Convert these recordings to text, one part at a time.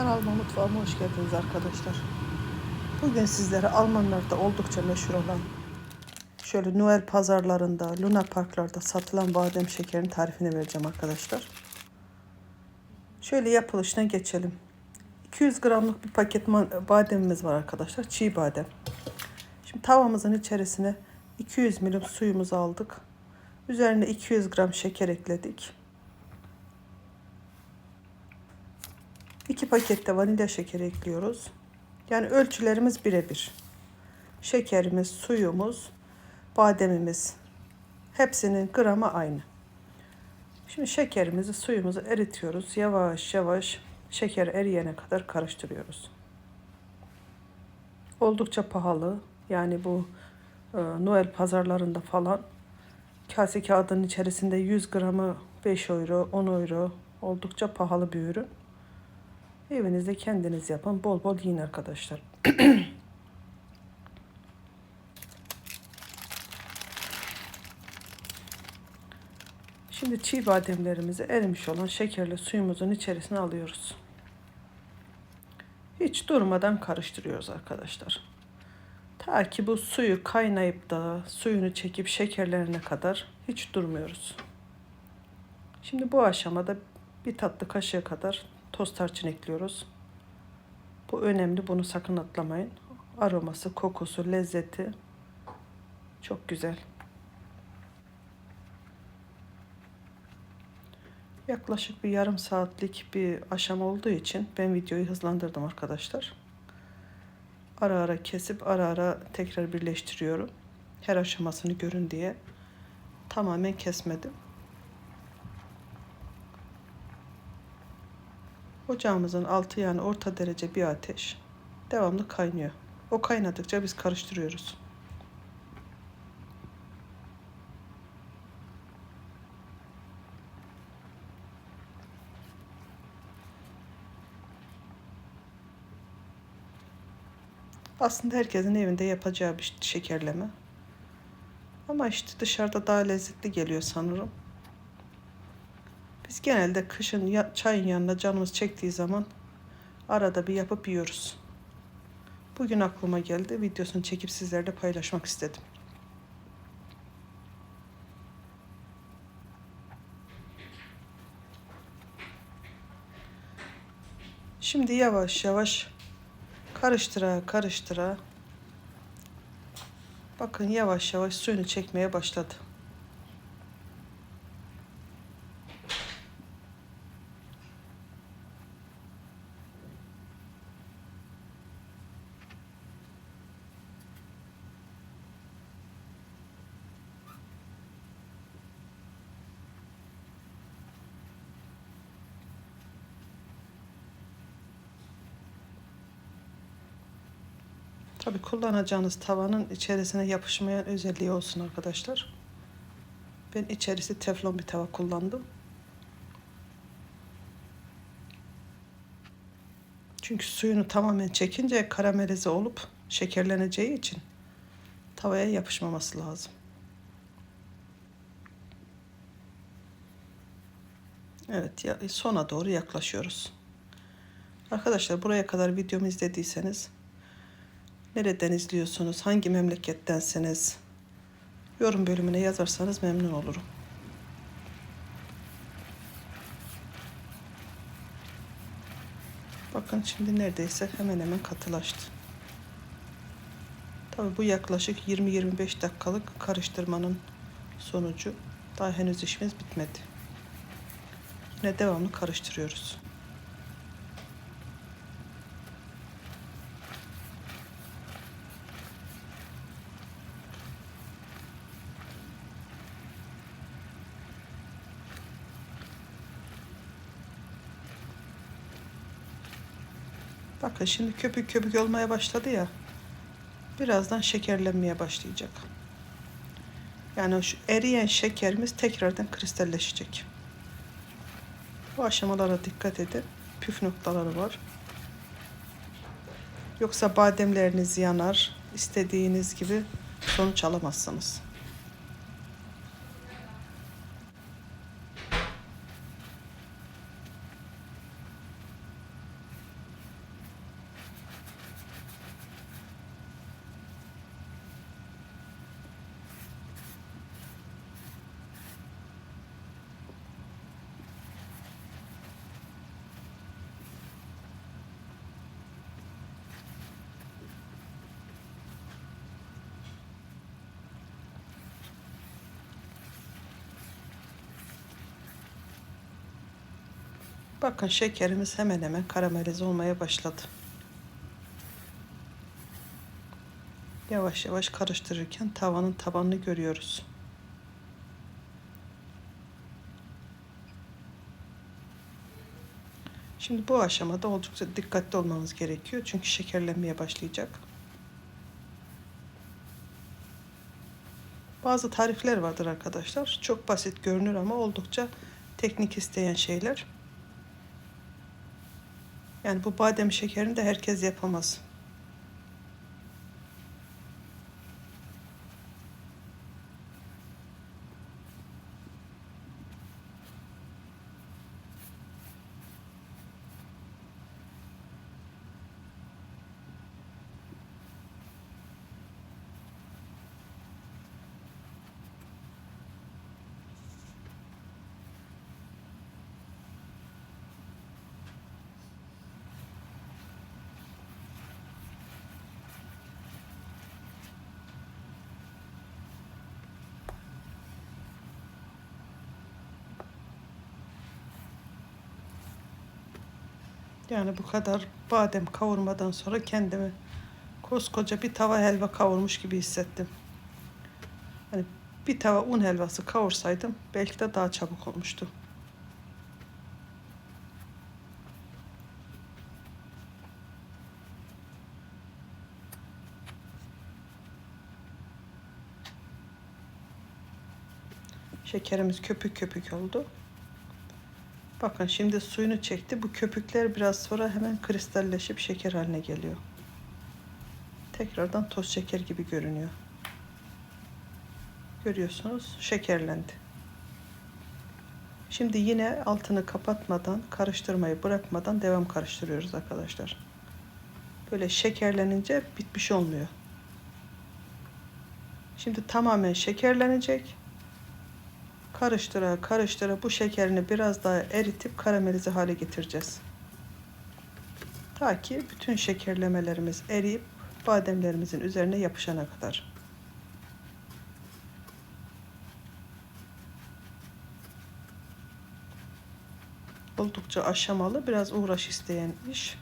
Kanalıma mutfağıma hoş geldiniz arkadaşlar. Bugün sizlere Almanlarda oldukça meşhur olan şöyle Noel pazarlarında, Luna Parklarda satılan badem şekerinin tarifini vereceğim arkadaşlar. Şöyle yapılışına geçelim. 200 gramlık bir paket bademimiz var arkadaşlar. Çiğ badem. Şimdi tavamızın içerisine 200 milim suyumuzu aldık. Üzerine 200 gram şeker ekledik. 2 pakette vanilya şekeri ekliyoruz. Yani ölçülerimiz birebir. Şekerimiz, suyumuz, bademimiz hepsinin gramı aynı. Şimdi şekerimizi, suyumuzu eritiyoruz. Yavaş yavaş şeker eriyene kadar karıştırıyoruz. Oldukça pahalı. Yani bu e, Noel pazarlarında falan kase kağıdının içerisinde 100 gramı 5 euro, 10 euro oldukça pahalı bir ürün. Evinizde kendiniz yapın. Bol bol yiyin arkadaşlar. Şimdi çiğ bademlerimizi erimiş olan şekerli suyumuzun içerisine alıyoruz. Hiç durmadan karıştırıyoruz arkadaşlar. Ta ki bu suyu kaynayıp da suyunu çekip şekerlerine kadar hiç durmuyoruz. Şimdi bu aşamada bir tatlı kaşığı kadar toz tarçın ekliyoruz. Bu önemli. Bunu sakın atlamayın. Aroması, kokusu, lezzeti çok güzel. Yaklaşık bir yarım saatlik bir aşama olduğu için ben videoyu hızlandırdım arkadaşlar. Ara ara kesip ara ara tekrar birleştiriyorum. Her aşamasını görün diye. Tamamen kesmedim. Ocağımızın altı yani orta derece bir ateş. Devamlı kaynıyor. O kaynadıkça biz karıştırıyoruz. Aslında herkesin evinde yapacağı bir şekerleme. Ama işte dışarıda daha lezzetli geliyor sanırım. Biz genelde kışın ya, çayın yanına canımız çektiği zaman arada bir yapıp yiyoruz. Bugün aklıma geldi. Videosunu çekip sizlerle paylaşmak istedim. Şimdi yavaş yavaş karıştıra karıştıra bakın yavaş yavaş suyunu çekmeye başladı. Tabii kullanacağınız tavanın içerisine yapışmayan özelliği olsun arkadaşlar. Ben içerisi teflon bir tava kullandım. Çünkü suyunu tamamen çekince karamelize olup şekerleneceği için tavaya yapışmaması lazım. Evet sona doğru yaklaşıyoruz. Arkadaşlar buraya kadar videomu izlediyseniz Nereden izliyorsunuz? Hangi memlekettensiniz? Yorum bölümüne yazarsanız memnun olurum. Bakın şimdi neredeyse hemen hemen katılaştı. Tabii bu yaklaşık 20-25 dakikalık karıştırmanın sonucu. Daha henüz işimiz bitmedi. Yine devamlı karıştırıyoruz. Bakın şimdi köpük köpük olmaya başladı ya. Birazdan şekerlenmeye başlayacak. Yani şu eriyen şekerimiz tekrardan kristalleşecek. Bu aşamalara dikkat edin. Püf noktaları var. Yoksa bademleriniz yanar. İstediğiniz gibi sonuç alamazsınız. Bakın şekerimiz hemen hemen karamelize olmaya başladı. Yavaş yavaş karıştırırken tavanın tabanını görüyoruz. Şimdi bu aşamada oldukça dikkatli olmanız gerekiyor. Çünkü şekerlenmeye başlayacak. Bazı tarifler vardır arkadaşlar. Çok basit görünür ama oldukça teknik isteyen şeyler. Yani bu badem şekerini de herkes yapamaz. Yani bu kadar badem kavurmadan sonra kendimi koskoca bir tava helva kavurmuş gibi hissettim. Hani bir tava un helvası kavursaydım belki de daha çabuk olmuştu. Şekerimiz köpük köpük oldu. Bakın şimdi suyunu çekti. Bu köpükler biraz sonra hemen kristalleşip şeker haline geliyor. Tekrardan toz şeker gibi görünüyor. Görüyorsunuz şekerlendi. Şimdi yine altını kapatmadan, karıştırmayı bırakmadan devam karıştırıyoruz arkadaşlar. Böyle şekerlenince bitmiş olmuyor. Şimdi tamamen şekerlenecek karıştıra karıştıra bu şekerini biraz daha eritip karamelize hale getireceğiz. Ta ki bütün şekerlemelerimiz eriyip bademlerimizin üzerine yapışana kadar. Oldukça aşamalı, biraz uğraş isteyen iş.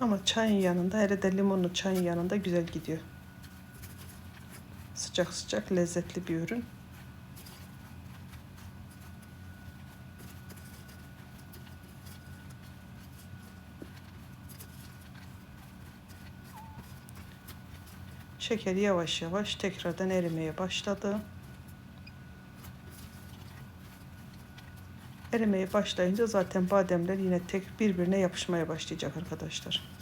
Ama çayın yanında, hele de limonlu çayın yanında güzel gidiyor. Sıcak sıcak lezzetli bir ürün. Şeker yavaş yavaş tekrardan erimeye başladı. Erimeye başlayınca zaten bademler yine tek birbirine yapışmaya başlayacak arkadaşlar.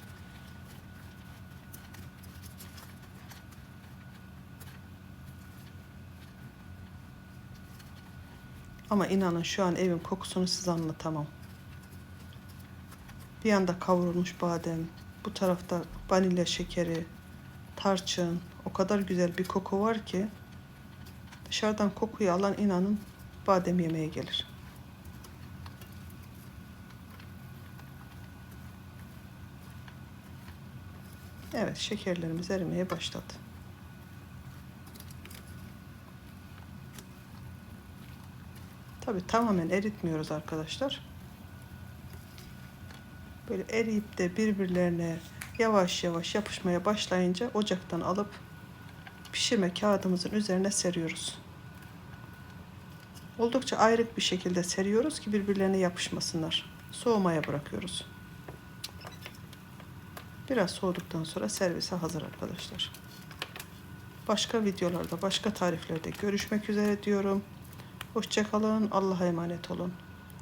Ama inanın şu an evin kokusunu size anlatamam. Bir yanda kavrulmuş badem, bu tarafta vanilya şekeri, tarçın. O kadar güzel bir koku var ki dışarıdan kokuyu alan inanın badem yemeye gelir. Evet şekerlerimiz erimeye başladı. Tabi tamamen eritmiyoruz arkadaşlar. Böyle eriyip de birbirlerine yavaş yavaş yapışmaya başlayınca ocaktan alıp pişirme kağıdımızın üzerine seriyoruz. Oldukça ayrık bir şekilde seriyoruz ki birbirlerine yapışmasınlar. Soğumaya bırakıyoruz. Biraz soğuduktan sonra servise hazır arkadaşlar. Başka videolarda, başka tariflerde görüşmek üzere diyorum. Hoşçakalın. Allah'a emanet olun.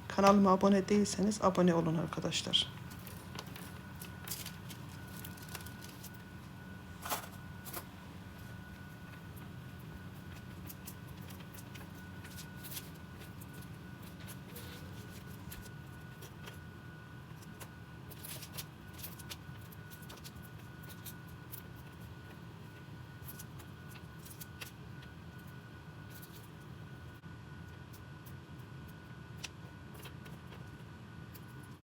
Kanalıma abone değilseniz abone olun arkadaşlar.